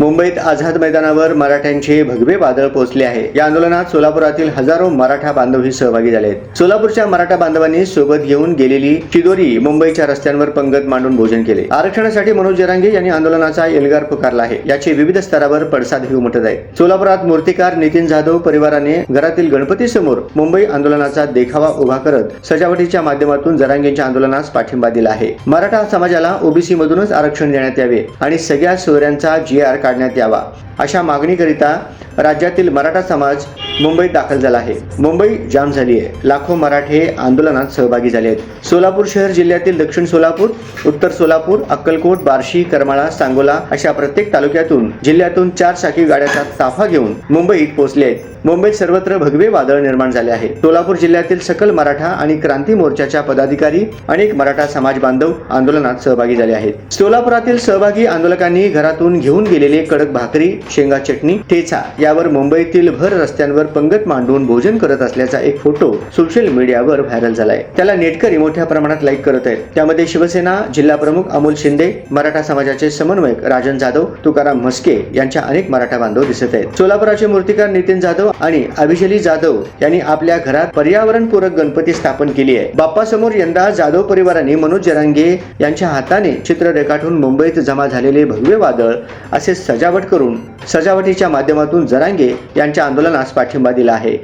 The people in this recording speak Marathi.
मुंबईत आझाद मैदानावर मराठ्यांचे भगवे वादळ पोहोचले आहे. या आंदोलनात सोलापुरातील हजारो मराठा बांधवही सहभागी झाले आहेत. सोलापूरच्या मराठा बांधवांनी सोबत घेऊन गेलेली चिदोरी मुंबईच्या रस्त्यांवर पंगत मांडून भोजन केले. आरक्षणासाठी मनोज जरांगे यांनी आंदोलनाचा एल्गार पुकारला आहे. याचे विविध स्तरावर पडसादही उमटत आहे सोलापुरात मूर्तिकार नितीन जाधव परिवाराने घरातील गणपती समोर मुंबई आंदोलनाचा देखावा उभा करत सजावटीच्या माध्यमातून जरांगेंच्या आंदोलनास पाठिंबा दिला आहे. मराठा समाजाला ओबीसी मधूनच आरक्षण देण्यात यावे आणि सगळ्या सोयऱ्यांचा जी आर काढण्यात यावा. अशा मागणीकरिता राज्यातील मराठा समाज मुंबईत दाखल झाला आहे. मुंबई जाम झाली आहे. लाखो मराठे आंदोलनात सहभागी झाले आहेत. सोलापूर शहर जिल्ह्यातील दक्षिण सोलापूर उत्तर सोलापूर अक्कलकोट बार्शी करमाळा सांगोला अशा प्रत्येक तालुक्यातून जिल्ह्यातून चार चाकी गाड्याचा ताफा घेऊन मुंबईत पोहोचले आहेत. मुंबईत सर्वत्र भगवे वादळ निर्माण झाले आहे. सोलापूर जिल्ह्यातील सकल मराठा आणि क्रांती मोर्चाच्या पदाधिकारी अनेक मराठा समाज बांधव आंदोलनात सहभागी झाले आहेत. सोलापुरातील सहभागी आंदोलकांनी घरातून घेऊन गेलेले कडक भाकरी शेंगा चटणी ठेचा यावर मुंबईतील भर रस्त्यांवर पंगत मांडून भोजन करत असल्याचा एक फोटो सोशल मीडियावर व्हायरल झालाय. त्याला नेटकरी मोठ्या प्रमाणात लाईक करत आहेत. त्यामध्ये शिवसेना जिल्हा प्रमुख अमोल शिंदे मराठा समाजाचे समन्वयक राजन जाधव तुकाराम म्हस्के यांच्या अनेक मराठा बांधव दिसत आहेत. सोलापुराचे मूर्तिकार नितीन जाधव आणि अभिशली जाधव यांनी आपल्या घरात पर्यावरणपूरक गणपती स्थापन केली आहे. बाप्पासमोर यंदा जाधव परिवाराने मनोज जरांगे यांच्या हाताने चित्र रेखाटून मुंबईत जमा झालेले भव्य वादळ असे सजावट करून सजावटीच्या माध्यमातून जरांगे यांच्या आंदोलनास पाठिंबा दिला आहे.